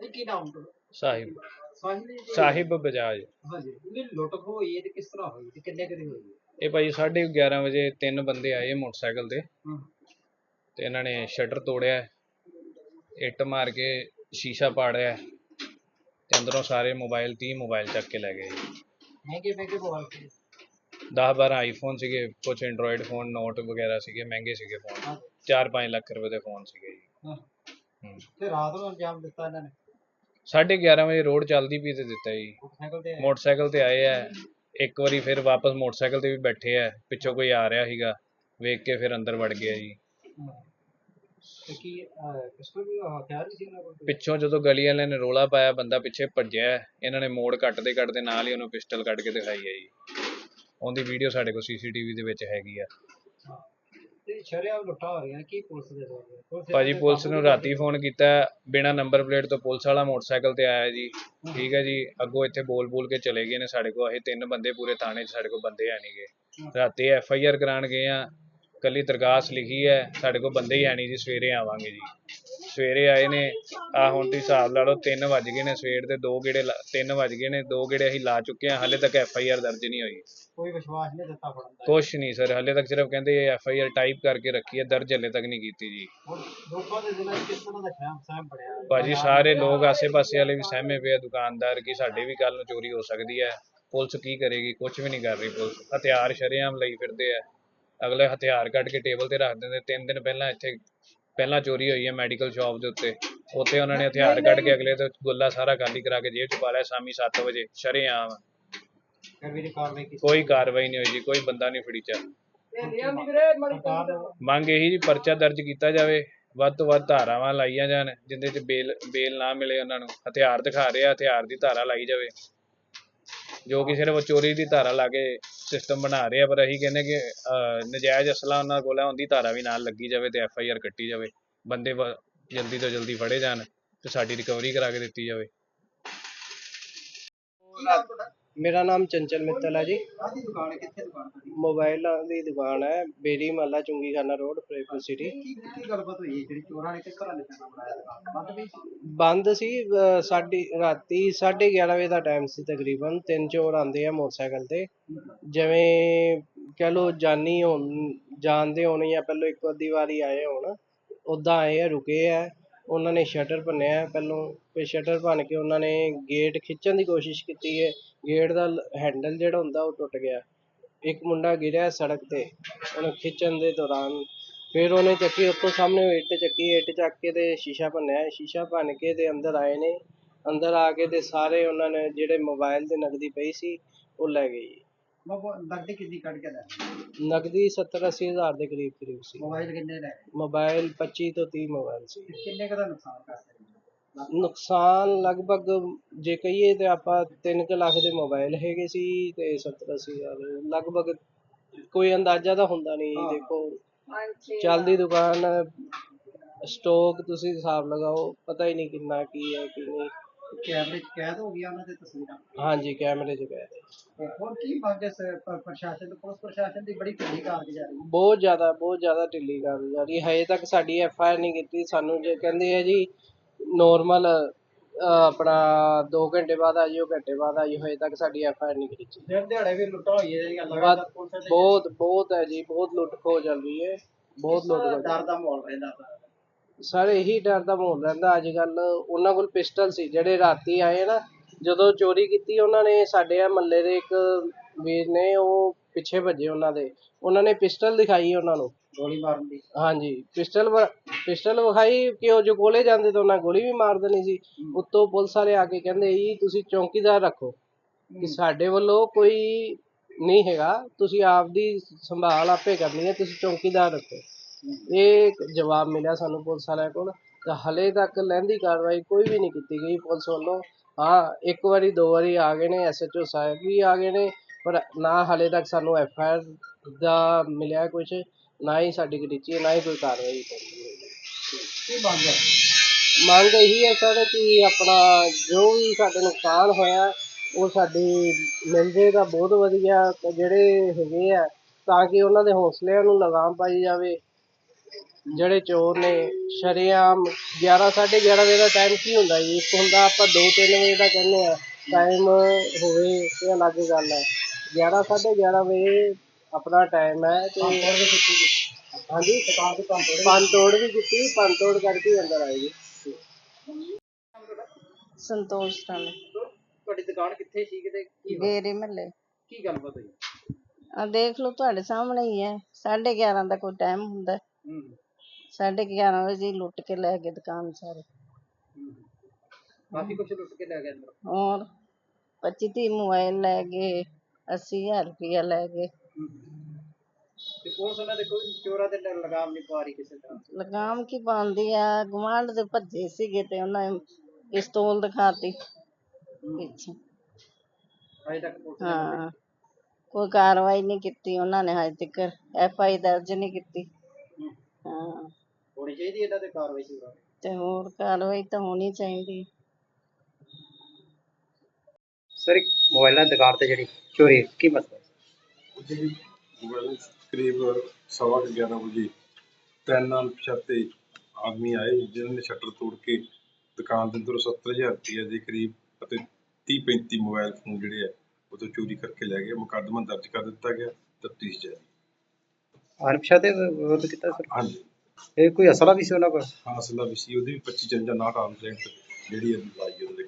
ਇਹ ਕੀ ਨਾਮ ਤੁਹਾਡਾ ਸਾਹਿਬ। ਸਾਹਿਬ ਬਜਾਜ। ਹਾਂਜੀ ਇਹ ਲੁੱਟ ਹੋਈ ਹੈ ਤੇ ਕਿਸ ਤਰ੍ਹਾਂ ਹੋਈ ਤੇ ਕਿੰਨੇ ਕਰੀ ਹੋਈ ਹੈ ਇਹ ਭਾਈ 11:30 ਵਜੇ ਤਿੰਨ ਬੰਦੇ ਆਏ ਮੋਟਰਸਾਈਕਲ ਤੇ। ਤੇ ਇਹਨਾਂ ਨੇ ਸ਼ਟਰ ਤੋੜਿਆ ਇੱਟ ਮਾਰ ਕੇ ਸ਼ੀਸ਼ਾ ਪਾੜਿਆ ਤੇ ਅੰਦਰੋਂ ਸਾਰੇ ਮੋਬਾਈਲ 30 ਮੋਬਾਈਲ ਚੱਕ ਕੇ ਲੈ ਗਏ ਮਹਿੰਗੇ ਮਹਿੰਗੇ ਮੋਬਾਈਲ ਸੀ। 10 12 ਆਈਫੋਨ ਸੀਗੇ ਕੁਝ ਐਂਡਰੋਇਡ ਫੋਨ ਨੋਟ ਵਗੈਰਾ ਸੀਗੇ ਮਹਿੰਗੇ ਸੀਗੇ ਫੋਨ ਹਾਂ। 4-5 ਲੱਖ ਰੁਪਏ ਦੇ ਫੋਨ ਸੀਗੇ ਜੀ। ਤੇ ਰਾਤ ਨੂੰ ਅੰਜਾਮ ਦਿੱਤਾ ਇਹਨਾਂ ਨੇ? 11:30 ਵਜੇ ਰੋਡ ਚੱਲਦੀ ਪਈ ਤੇ ਦਿੱਤਾ ਜੀ। ਮੋਟਰਸਾਈਕਲ ਤੇ ਮੋਟਰਸਾਈਕਲ ਤੇ ਆਏ ਆ। ਇੱਕ ਵਾਰੀ ਫਿਰ ਵਾਪਸ ਮੋਟਰਸਾਈਕਲ ਤੇ ਵੀ ਬੈਠੇ ਆ। ਪਿੱਛੋਂ ਕੋਈ ਆ ਰਿਹਾ ਸੀਗਾ ਵੇਖ ਕੇ ਫਿਰ ਅੰਦਰ ਵੜ ਗਿਆ ਜੀ। ਹਾਂ। ਤੇ ਕੀ ਪਿਸਟਲ ਵੀ ਹਥਿਆਰ ਵੀ ਸੀ ਇਹਨਾਂ ਕੋਲ? ਪਿੱਛੋਂ ਜਦੋਂ ਗਲੀ ਵਾਲਿਆਂ ਨੇ ਰੋਲਾ ਪਾਇਆ ਬੰਦਾ ਪਿੱਛੇ ਭੱਜਿਆ। ਇਹਨਾਂ ਨੇ ਮੋੜ ਕੱਟਦੇ ਕੱਟਦੇ ਨਾਲ ਹੀ ਉਹਨੂੰ ਪਿਸਟਲ ਕੱਢ ਕੇ ਦਿਖਾਈ ਹੈ ਜੀ। ਉਹਦੀ ਵੀਡੀਓ ਸਾਡੇ ਕੋਲ ਸੀਸੀਟੀਵੀ ਦੇ ਵਿੱਚ ਹੈਗੀ ਆ। ਤੇ ਸ਼ਰਿਆਮ ਲੁੱਟਾ ਹੋ ਰਿਹਾ ਕੀ ਪੁਲਿਸ ਦੇ ਦੋਗੇ ਪੁਲਿਸ ਭਾਜੀ ਪੁਲਿਸ ਨੂੰ ਰਾਤੀ ਫੋਨ ਕੀਤਾ ਬਿਨਾ ਨੰਬਰ ਪਲੇਟ ਤੋਂ ਪੁਲਿਸ ਵਾਲਾ ਮੋਟਰਸਾਈਕਲ ਤੇ ਆਇਆ ਜੀ। ਠੀਕ ਹੈ ਜੀ ਅੱਗੋਂ ਇੱਥੇ ਬੋਲ ਬੋਲ ਕੇ ਚਲੇ ਗਏ ਨੇ ਸਾਡੇ ਕੋਲ ਅਸੀਂ ਤਿੰਨ ਬੰਦੇ ਪੂਰੇ ਥਾਣੇ 'ਚ ਸਾਡੇ ਕੋਲ ਬੰਦੇ ਹੈ ਨਹੀਂਗੇ ਰਾਤੀ ਐਫ ਆਈ ਆਰ ਕਰਾਉਣ ਗਏ ਆ ਕੱਲੀ ਦਰਖਾਸਤ ਲਿਖੀ ਹੈ ਸਾਡੇ ਕੋਲ ਬੰਦੇ ਹੀ ਨਹੀਂ ਜੀ ਸਵੇਰੇ ਆਵਾਂਗੇ ਜੀ। ਸਵੇਰੇ ਆਏ ਨੇ ਆ ਹੁਣ ਤੁਸੀਂ ਹਿਸਾਬ ਲਾ ਲਓ 3 ਵੱਜ ਗਏ ਨੇ ਸਵੇਰ ਦੇ ਦੋ ਗੇੜੇ 3 ਵੱਜ ਗਏ ਨੇ ਦੋ ਗੇੜੇ ਅਸੀਂ ਲਾ ਚੁੱਕੇ ਹਾਂ ਹਾਲੇ ਤੱਕ ਐਫ ਆਈ ਆਰ ਦਰਜ ਨਹੀਂ ਹੋਈ। ਕੋਈ ਵਿਸ਼ਵਾਸ ਨਹੀਂ ਦਿੱਤਾ ਫੜਨ ਦਾ। ਕੁਛ ਨਹੀਂ ਸਰ ਹਾਲੇ ਤੱਕ ਸਿਰਫ ਕਹਿੰਦੇ ਐਫ ਆਈ ਆਰ ਟਾਈਪ ਕਰਕੇ ਰੱਖੀ ਹੈ ਦਰਜ ਹਾਲੇ ਤੱਕ ਨਹੀਂ ਕੀਤੀ ਜੀ। ਹੁਣ ਲੋਕਾਂ ਦੇ ਦਿਲਾਂ 'ਚ ਕਿਸ ਤਰ੍ਹਾਂ ਦਾ ਖਿਆਲ ਸਹਿਮ ਬਣਿਆ? ਹੈ? ਭਾਜੀ ਸਾਰੇ ਲੋਕ ਆਸੇ-ਪਾਸੇ ਵਾਲੇ ਵੀ ਸਹਿਮੇ ਪਏ ਆ ਦੁਕਾਨਦਾਰ ਕਿ ਸਾਡੇ ਵੀ ਕੱਲ ਨੂੰ ਚੋਰੀ ਹੋ ਸਕਦੀ ਹੈ। ਪੁਲਿਸ ਕੀ ਕਰੇਗੀ ਕੁਝ ਵੀ ਨਹੀਂ ਕਰ ਰਹੀ ਪੁਲਿਸ। ਹਥਿਆਰ ਸ਼ਰੇਆਮ ਲਈ ਫਿਰਦੇ ਆ। ਅਗਲੇ ਹਥਿਆਰ ਕੱਢ ਕੇ ਟੇਬਲ ਤੇ ਰੱਖ ਦਿੰਦੇ। ਤਿੰਨ ਦਿਨ ਪਹਿਲਾਂ ਇੱਥੇ ਪਹਿਲਾਂ ਚੋਰੀ ਹੋਈ ਹੈ ਮੈਡੀਕਲ ਸ਼ਾਪ ਦੇ ਉੱਤੇ। ਉੱਥੇ ਉਹਨਾਂ ਨੇ ਹਥਿਆਰ ਕੱਢ ਕੇ ਅਗਲੇ ਤੋਂ ਗੁੱਲਾ ਸਾਰਾ ਖਾਲੀ ਕਰਾ ਕੇ ਜੇਬ 'ਚ ਪਾ ਲਿਆ ਸ਼ਾਮੀ 7 ਵਜੇ ਸ਼ਰੇਆਮ। ਫਿਰ ਵੀ ਨਹੀਂ ਕਾਰਵਾਈ ਕੀਤੀ ਕੋਈ ਕਾਰਵਾਈ ਨਹੀਂ ਹੋਈ ਜੀ ਕੋਈ ਬੰਦਾ ਨਹੀਂ ਫੜੀ ਚਾ ਸਰਕਾਰ ਨੂੰ ਮੰਗ ਇਹੀ ਜੀ ਪਰਚਾ ਦਰਜ ਕੀਤਾ ਜਾਵੇ ਵੱਧ ਤੋਂ ਵੱਧ ਧਾਰਾਵਾਂ ਲਾਈਆਂ ਜਾਣ ਜਿੰਦੇ 'ਚ ਬੇਲ ਬੇਲ ਨਾ ਮਿਲੇ ਉਹਨਾਂ ਨੂੰ। ਹਥਿਆਰ ਦਿਖਾ ਰਹੇ ਹਥਿਆਰ ਦੀ ਧਾਰਾ ਲਾਈ ਜਾਵੇ। ਜੋ ਕਿ ਸਿਰਫ ਚੋਰੀ ਦੀ ਧਾਰਾ ਲਾ ਕੇ ਸਿਸਟਮ ਬਣਾ ਰਹੇ ਪਰ ਅਸੀਂ ਕਹਿੰਦੇ ਕਿ ਅਹ, ਨਜਾਇਜ਼ ਅਸਲਾ ਉਹਨਾਂ ਕੋਲ ਹੈ ਉਹਦੀ ਧਾਰਾ ਵੀ ਨਾਲ ਲੱਗੀ ਜਾਵੇ ਤੇ ਐਫ ਆਈ ਆਰ ਕੱਟੀ ਜਾਵੇ। ਬੰਦੇ ਵ- ਜਲਦੀ ਤੋਂ ਜਲਦੀ ਫੜੇ ਜਾਣ ਤੇ ਸਾਡੀ ਰਿਕਵਰੀ ਕਰਾ ਕੇ ਦਿੱਤੀ ਜਾਵੇ। ਮੇਰਾ ਨਾਮ ਚੰਚਲ ਮਿੱਤਲ ਹੈ ਜੀ। ਆਦੀ ਦੁਕਾਨ ਹੈ? ਕਿੱਥੇ ਦੁਕਾਨ ਤੁਹਾਡੀ? ਮੋਬਾਈਲਾਂ ਦੀ ਦੁਕਾਨ ਹੈ ਬੇਰੀ ਮਹੱਲਾ ਚੁੰਗੀ ਖਾਨਾ ਰੋਡ ਫਰੀਦਕੋਟ ਸਿਟੀ ਕੀ ਕੀ ਗੱਲਬਾਤ ਹੋਈ ਹੈ ਜਿਹੜੀ ਚੋਰਾਂ ਨੇ ਕਿਸ ਤਰ੍ਹਾਂ ਨਿਸ਼ਾਨਾ ਬਣਾਇਆ ਦੁਕਾਨ? ਬੰਦ ਵੀ ਸੀ? ਬੰਦ ਸੀ ਅਹ ਸਾਡੀ ਰਾਤੀ 11:30 ਵਜੇ ਦਾ ਟਾਈਮ ਸੀ ਤਕਰੀਬਨ ਤਿੰਨ ਚੋਰ ਆਂਦੇ ਆ ਮੋਟਰਸਾਈਕਲ ਤੇ। ਜਿਵੇਂ ਕਹ ਲੋ ਜਾਨੀ ਹੋਣ ਜਾਣਦੇ ਹੋਣੇ ਜਾਂ ਪਹਿਲਾਂ ਇੱਕ ਅੱਧੀ ਵਾਰੀ ਆਏ ਹੋਣ ਉਦਾਂ ਆਏ ਆ ਰੁਕੇ ਆ। ਉਹਨਾਂ ਨੇ ਸ਼ਟਰ ਭੰਨਿਆ ਪਹਿਲੋਂ, ਫਿਰ ਸ਼ਟਰ ਭੰਨ ਕੇ ਉਹਨਾਂ ਨੇ ਗੇਟ ਖਿੱਚਣ ਦੀ ਕੋਸ਼ਿਸ਼ ਕੀਤੀ ਹੈ। ਗੇਟ ਦਾ ਹੈਂਡਲ ਜਿਹੜਾ ਹੁੰਦਾ ਉਹ ਟੁੱਟ ਗਿਆ। ਇੱਕ ਮੁੰਡਾ ਗਿਰਿਆ ਸੜਕ ਤੇ, ਉਹਨੂੰ ਖਿੱਚਣ ਦੇ ਦੌਰਾਨ। ਫਿਰ ਉਹਨੇ ਚੱਕੀ ਉੱਤੋਂ ਸਾਹਮਣੇ ਇੱਟ ਚੱਕੀ, ਇੱਟ ਚੱਕ ਕੇ ਅਤੇ ਸ਼ੀਸ਼ਾ ਭੰਨਿਆ। ਸ਼ੀਸ਼ਾ ਭੰਨ ਕੇ ਅਤੇ ਅੰਦਰ ਆਏ ਨੇ। ਅੰਦਰ ਆ ਕੇ ਅਤੇ ਸਾਰੇ ਉਹਨਾਂ ਨੇ ਜਿਹੜੇ ਮੋਬਾਇਲ ਤੇ ਨਕਦੀ ਪਈ ਸੀ, ਉਹ ਲੈ ਗਏ ਜੀ। ਮੋਬਾਈਲ ਲੱਗਦੀ ਕਿੰਨੀ ਕੱਢ ਕੇ ਲੈ ਨਗਦੀ 70 ਅੱਸੀ ਹਜ਼ਾਰ ਦੇ ਕਰੀਬ ਕਰੀਬ ਸੀ। ਮੋਬਾਈਲ ਕਿੰਨੇ ਲੈ ਗਏ? ਮੋਬਾਈਲ 25 ਤੋਂ 30 ਮੋਬਾਈਲ ਸੀ। ਤੇ ਕਿੰਨੇ ਕੁ ਦਾ ਨੁਕਸਾਨ ਕਰ ਸਕਦੇ ਨੁਕਸਾਨ ਲਗਭਗ ਜੇ ਕਹੀਏ ਤੇ ਆਪਾਂ 3 ਲੱਖ ਦੇ ਮੋਬਾਈਲ ਹੈਗੇ ਸੀ ਤੇ 70 ਅੱਸੀ ਹਜ਼ਾਰ ਲਗਭਗ ਕੋਈ ਅੰਦਾਜ਼ਾ ਤਾਂ ਹੁੰਦਾ ਨਹੀਂ। ਦੇਖੋ ਚੱਲਦੀ ਦੁਕਾਨ ਸਟਾਕ ਤੁਸੀਂ ਹਿਸਾਬ ਲਗਾਓ ਪਤਾ ਹੀ ਨਹੀਂ ਕਿੰਨਾ ਕੀ ਹੈ ਕੀ ਨਹੀਂ। ਕੈਮਰੇ 'ਚ ਕੈਦ ਹੋ ਗਿਆ ਉਹਨਾਂ ਦੇ ਤਸਵੀਰਾਂ। ਹਾਂਜੀ ਕੈਮਰੇ 'ਚ ਗਏ ਤੇ। ਤੇ ਹੋਰ ਕੀ ਮੰਗ ਹੈ ਸ- ਪ- ਪ੍ਰਸ਼ਾਸਨ ਤੋਂ? ਪੁਲਿਸ ਪ੍ਰਸ਼ਾਸਨ ਦੀ ਬੜੀ ਢਿੱਲੀ ਕਾਰਗੁਜ਼ਾਰੀ ਹੈ। ਬਹੁਤ ਜ਼ਿਆਦਾ ਬਹੁਤ ਜ਼ਿਆਦਾ ਢਿੱਲੀ ਕਰ ਜਾ ਰਹੀ ਹੈ। ਹਜੇ ਤੱਕ ਸਾਡੀ ਐਫ ਆਈ ਆਰ ਨਹੀਂ ਕੀਤੀ। ਸਾਨੂੰ ਜੇ ਕਹਿੰਦੇ ਆ ਜੀ ਨੋਰਮਲ ਆਪਣਾ 2 ਘੰਟੇ ਬਾਅਦ ਆ ਜਿਓ ਘੰਟੇ ਬਾਅਦ ਆ ਜਿਓ ਹਜੇ ਤੱਕ ਸਾਡੀ ਐਫ ਆਈ ਆਰ ਨਹੀਂ ਕੀਤੀ। ਦਿਨ ਦਿਹਾੜੇ ਵੀ ਲੁੱਟਾਂ ਹੋਈਆਂ ਜਿਹੜੀਆਂ ਲਗਾਤਾਰ ਪੁਲਿਸ ਦੇ ਬਹੁਤ ਬਹੁਤ ਹੈ ਜੀ। ਬਹੁਤ ਲੁੱਟ ਖੋਹ ਚੱਲ ਰਹੀ ਹੈ। ਬਹੁਤ ਲੁੱਟ ਖੋਹ ਡਰ ਦਾ ਮਾਹੌਲ ਰਹਿੰਦਾ। ਸਰ ਇਹੀ ਡਰ ਦਾ ਮਾਹੌਲ ਰਹਿੰਦਾ ਅੱਜ ਕੱਲ ਉਹਨਾਂ ਕੋਲ ਪਿਸਟਲ ਸੀ ਜਿਹੜੇ ਰਾਤੀ ਆਏ ਨਾ ਜਦੋਂ ਚੋਰੀ ਕੀਤੀ ਉਹਨਾਂ ਨੇ ਸਾਡੇ ਆ ਮੱਲੇ ਦੇ ਇੱਕ ਵੀਰ ਨੇ ਉਹ ਪਿੱਛੇ ਭੱਜੇ ਉਹਨਾਂ ਦੇ। ਉਹਨਾਂ ਨੇ ਪਿਸਟਲ ਦਿਖਾਈ ਉਹਨਾਂ ਨੂੰ। ਗੋਲੀ ਮਾਰਨ ਦੀ। ਹਾਂਜੀ ਪਿਸਟਲ ਵ- ਪਿਸਟਲ ਵਿਖਾਈ ਕਿ ਉਹ ਜੋ ਕੋਲੇ ਜਾਂਦੇ ਤਾਂ ਉਹਨਾਂ ਗੋਲੀ ਵੀ ਮਾਰ ਦੇਣੀ ਸੀ। ਉੱਤੋਂ ਪੁਲਿਸ ਵਾਲੇ ਆ ਕੇ ਕਹਿੰਦੇ ਜੀ ਤੁਸੀਂ ਚੌਕੀਦਾਰ ਰੱਖੋ। ਕਿ ਸਾਡੇ ਵੱਲੋਂ ਕੋਈ ਨਹੀਂ ਹੈਗਾ। ਤੁਸੀਂ ਆਪਦੀ ਸੰਭਾਲ ਆਪੇ ਕਰਨੀ ਹੈ ਤੁਸੀਂ ਚੌਕੀਦਾਰ ਰੱਖੋ। ਇਹ ਜਵਾਬ ਮਿਲਿਆ ਸਾਨੂੰ ਪੁਲਿਸ ਵਾਲਿਆਂ ਕੋਲ ਤਾਂ ਹਲੇ ਤੱਕ ਲਹਿੰਦੀ ਕਾਰਵਾਈ ਕੋਈ ਵੀ ਨਹੀਂ ਕੀਤੀ ਗਈ ਪੁਲਿਸ ਵੱਲੋਂ। ਹਾਂ ਇੱਕ ਵਾਰੀ ਦੋ ਵਾਰੀ ਆ ਗਏ ਨੇ ਐਸਐਚਓ ਸਾਹਿਬ ਵੀ ਆ ਗਏ ਨੇ ਪਰ ਨਾ ਹਲੇ ਤੱਕ ਸਾਨੂੰ ਐਫਆਈਆਰ ਦਾ ਮਿਲਿਆ ਕੁਝ ਨਾ ਹੀ ਸਾਡੀ ਗਰੀਚੀ ਹੈ ਨਾ ਹੀ ਕੋਈ ਕਾਰਵਾਈ ਕਰਦੀ ਹੈ ਕੀ ਮੰਗ ਹੈ? ਮੰਗ ਇਹੀ ਹੈ ਸਰ ਕਿ ਆਪਣਾ ਜੋ ਵੀ ਸਾਡੇ ਨੁਕਸਾਨ ਹੋਇਆ ਉਹ ਸਾਡੀ ਮਿਲ ਜੇ ਤਾਂ ਬਹੁਤ ਵਧੀਆ ਤੇ ਜਿਹੜੇ ਹੈਗੇ ਆ ਤਾਂ ਕਿ ਉਹਨਾਂ ਦੇ ਹੌਸਲਿਆਂ ਨੂੰ ਲਗਾਮ ਪਾਈ ਜਾਵੇ ਜਿਹੜੇ ਚੋਰ ਨੇ ਸ਼ਰੇਆਮ 11 11:30 ਵਜੇ ਦਾ ਟਾਈਮ ਕੀ ਹੁੰਦਾ ਜੀ? ਇੱਕ ਹੁੰਦਾ ਆਪਾਂ 2-3 ਵਜੇ ਦਾ ਕਹਿੰਦੇ ਆ ਟਾਈਮ ਹੋਵੇ ਤੇ ਅਲੱਗ ਗੱਲ ਹੈ। 11 11:30 ਵਜੇ ਆਪਣਾ ਟਾਈਮ ਹੈ ਤੇ ਹਾਂਜੀ? ਦੁਕਾਨ ਤੇ ਤੋੜੇ ਪੰਨ ਤੋੜ ਵੀ ਕੀਤੀ ਪੰਨ ਤੋੜ ਕਰਕੇ ਹੀ ਅੰਦਰ ਆਏ ਜੀ। ਸੰਤੋਸ਼ ਰਾਣੀ ਤੁਹਾਡੀ ਦੁਕਾਨ ਕਿੱਥੇ ਸੀ ਕਿਤੇ? ਕੀ ਹੋਇਆ? ਮਹੱਲੇ। ਕੀ ਗੱਲਬਾਤ ਹੋਈ? ਆ ਦੇਖ ਲਓ ਤੁਹਾਡੇ ਸਾਹਮਣੇ ਹੀ ਹੈ। 11:30 ਦਾ ਕੋਈ ਟਾਈਮ ਹੁੰਦਾ। ਹੂੰ 11:30 ਵਜੇ ਹੀ ਲੁੱਟ ਕੇ ਲੈ ਗਏ ਦੁਕਾਨ ਸਾਰੇ। ਕਾਫੀ ਕੁਝ ਲੁੱਟ ਕੇ ਲੈ ਗਏ ਅੰਦਰ? ਹੋਰ 25 ਤੀਹ ਮੋਬਾਈਲ ਲੈ ਗਏ 80000 ਰੁਪਇਆ ਲੈ ਗਏ। ਤੇ ਪੁਲਿਸ ਉਹਨਾਂ ਦੇ ਕੋਈ ਚੋਰਾਂ ਤੇ ਲ- ਲਗਾਮ ਨਹੀਂ ਪਾ ਰਹੀ ਕਿਸੇ ਤਰ੍ਹਾਂ? ਲਗਾਮ ਕੀ ਪਾਉਂਦੀ ਆ? ਗੁਆਂਢ ਦੇ ਭੱਜੇ ਸੀਗੇ ਤੇ ਉਹਨਾਂ ਨੇ ਪਿਸਤੌਲ ਦਿਖਾਤੀ। ਪਿੱਛੇ। ਅਜੇ ਤੱਕ ਪੁਲਿਸ ਨੇ ਹਾਂ। ਕੋਈ ਕਾਰਵਾਈ ਨਹੀਂ ਕੀਤੀ ਉਹਨਾਂ ਨੇ ਹਜੇ ਤੱਕ। ਐਫ ਆਈ ਦਰਜ ਨਹੀਂ ਕੀਤੀ। ਹੂੰ। ਹਾਂ ਹੋਣੀ ਚਾਹੀਦੀ ਇਹਨਾਂ ਤੇ ਕਾਰਵਾਈ ਸ਼ੁਰੂ ਤੇ ਹੋਰ ਕਾਰਵਾਈ ਤਾਂ ਹੋਣੀ ਚਾਹੀਦੀ। ਸਰ ਇੱਕ ਮੋਬਾਈਲਾਂ ਦੀ ਦੁਕਾਨ ਤੇ ਜਿਹੜੀ ਚੋਰੀ ਕੀ ਮਸਲਾ ਜਿਹੜੀ ਮੋਬਾਈਲ ਕਰੀਬ ਸਵਾ ਕੁ ਗਿਆਰਾਂ ਵਜੇ ਤਿੰਨ ਅਣਪਛਾਤੇ ਆਦਮੀ ਆਏ ਜਿਨ੍ਹਾਂ ਨੇ ਸ਼ਟਰ ਤੋੜ ਕੇ ਦੁਕਾਨ ਦੇ ਅੰਦਰੋਂ 70000 ਰੁਪਏ ਦੇ ਕਰੀਬ ਅਤੇ 30 35 ਮੋਬਾਈਲ ਫੋਨ ਜਿਹੜੇ ਆ ਉਹ ਤੋਂ ਚੋਰੀ ਕਰਕੇ ਲੈ ਗਏ। ਮੁਕੱਦਮਾ ਦਰਜ ਕਰ ਦਿੱਤਾ ਗਿਆ ਤਫਤੀਸ਼ ਜਾਰੀ। ਅਣਪਛਾਤੇ ਵਿਰੋਧ ਕੀਤਾ ਸਰ? ਹਾਂਜੀ। ਇਹ ਕੋਈ ਅਸਲਾ ਵੀ ਸੀ ਉਹਨਾਂ ਕੋਲ? ਹਾਸਲਾ ਵੀ ਸੀ। ਉਹਦੀ ਵੀ 25 ਜੰਜਾ ਨਾਟ ਆਰਮ ਜਿਹੜੀ ਹੈ ਲਾਈ ਉਹਦੇ